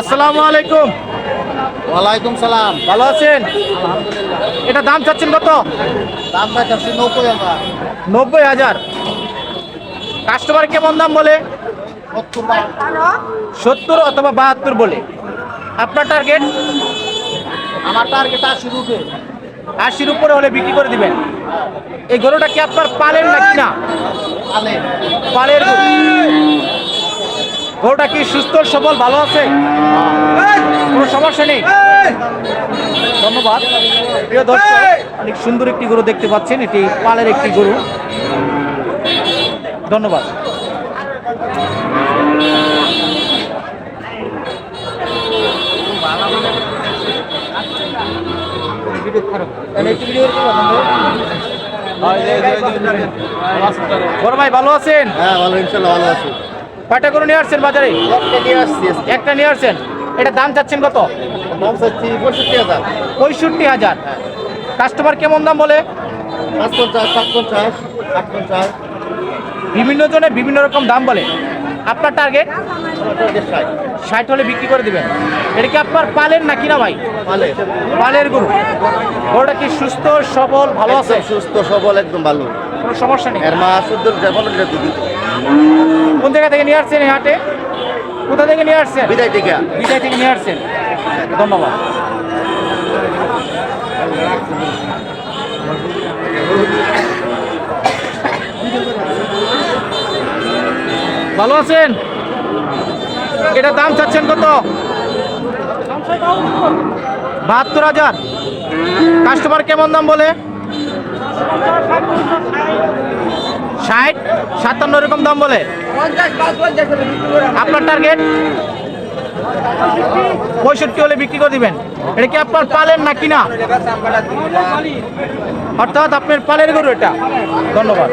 আসসালামু আলাইকুম। ওয়ালাইকুম সালাম। ভালো আছেন? এটা দাম চাচ্ছেন কত? দাম পাইতেছি নব্বই হাজার। নব্বই হাজার। কাস্টমার কেমন দাম বলে? সত্তর অথবা বাহাত্তর বলে। আপনার টার্গেট আমার টার্গেট আশি রুপে আশির উপরে হলে বিক্রি করে দিবেন। এই গরুটা কি আপনার পালের নাকি না? পালের গরু। গরুটা কি সুস্থ সবল ভালো আছে? কোনো সমস্যা নেই। ধন্যবাদ। প্রিয় দর্শক অনেক সুন্দর একটি গরু দেখতে পাচ্ছেন এটি পালের একটি গরু। ধন্যবাদ। বড় ভাই ভালো আছেন? হ্যাঁ ভালো ইনশাল্লাহ ভালো আছি। কয়টা গরু নিয়ে আসছেন বাজারে? একটা নিয়ে আসছেন। এটা দাম চাচ্ছেন কত? দাম চাচ্ছি পঁয়ষট্টি হাজার। পঁয়ষট্টি হাজার। কাস্টমার কেমন দাম বলে? পাঁচ পঞ্চাশ সাত পঞ্চাশ আট পঞ্চাশ বিভিন্ন জনে বিভিন্ন রকম দাম বলে। আপনার টার্গেট ষাট। হলে বিক্রি করে দিবেন। এটা কি আপনার পালের না কিনা ভাই? পালের। গরু। গরুটা কি সুস্থ সবল ভালো আছে? সুস্থ সবল একদম ভালো। কোনো সমস্যা নেই। এর মা দুধ দিত। কোন জায়গা থেকে নিয়ে আসছেন এই হাটে? কোথা থেকে নিয়ে আসছেন? বিদায় থেকে। বিদায় থেকে নিয়ে আসছেন। ধন্যবাদ। ভালো আছেন? এটা দাম চাচ্ছেন কত? বাহাত্তর হাজার। কাস্টমার কেমন দাম বলে? ষাট সাতান্ন এরকম দাম বলে। আপনার টার্গেট পঁয়ষট্টি হলে বিক্রি করে দিবেন। এটা কি আপনার পালের না কিনা? অর্থাৎ আপনার পালের গরু এটা। ধন্যবাদ।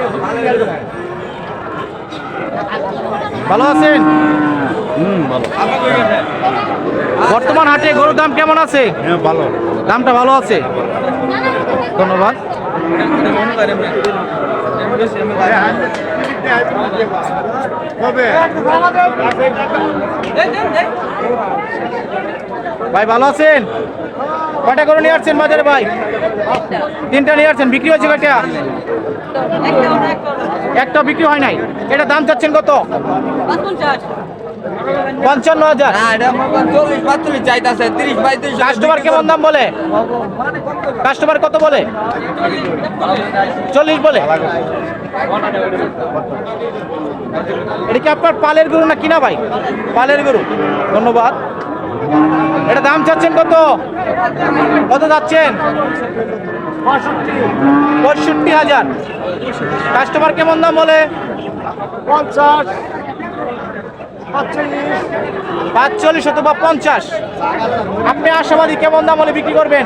ভালো আছেন? হুম ভালো। বর্তমান হাটে গরুর দাম কেমন আছে? হ্যাঁ ভালো। দামটা ভালো আছে? ধন্যবাদ। ভাই, ভালো আছেন? কটা করে নিয়ে আসছেন বাজারে ভাই? তিনটা নিয়ে আসছেন, বিক্রি হয়েছে কটা একটা বিক্রি হয় নাই। এটা দাম চাচ্ছেন কত? পঞ্চান্ন হাজার। কাস্টমার কেমন দাম বলে? কাস্টমার কত বলে? চল্লিশ বলে। এটা কি আপনার পালের গরু না কিনা ভাই? পালের গরু। ধন্যবাদ। এটা দাম চাচ্ছেন কত? কত যাচ্ছেন? পঁয়ষট্টি হাজার। কাস্টমার কেমন দাম বলে? পঞ্চাশ। পাঁচচল্লিশ অথবা পঞ্চাশ। আপনি আশাবাদী কেমন দাম হলে বিক্রি করবেন?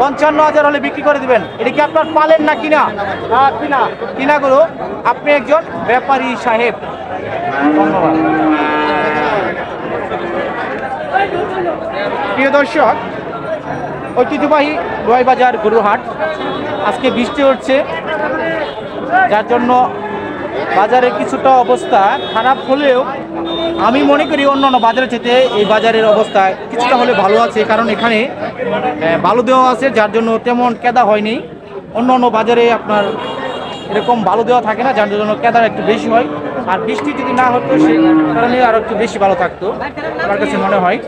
পঞ্চান্ন হাজার হলে বিক্রি করে দিবেন। এটা কি আপনার পালেন না কিনা? কিনা কিনা। গুলো আপনি একজন ব্যাপারী সাহেব। ধন্যবাদ। প্রিয় দর্শক ঐতিহ্যবাহী বাজার গরুহাট। আজকে বৃষ্টি হচ্ছে যার জন্য বাজারের কিছুটা অবস্থা খারাপ হলেও আমি মনে করি অন্যান্য বাজারের চেয়ে এই বাজারের অবস্থা কিছুটা হলে ভালো আছে, কারণ এখানে বালু দেওয়া আছে, যার জন্য তেমন কেদা হয়নি। অন্য অন্য বাজারে আপনার এরকম বালু দেওয়া থাকে না, যার জন্য কেদার একটু বেশি হয়। আর বৃষ্টি যদি না হতো সেই কারণে আরও একটু বেশি ভালো থাকতো, আমার কাছে মনে হয়।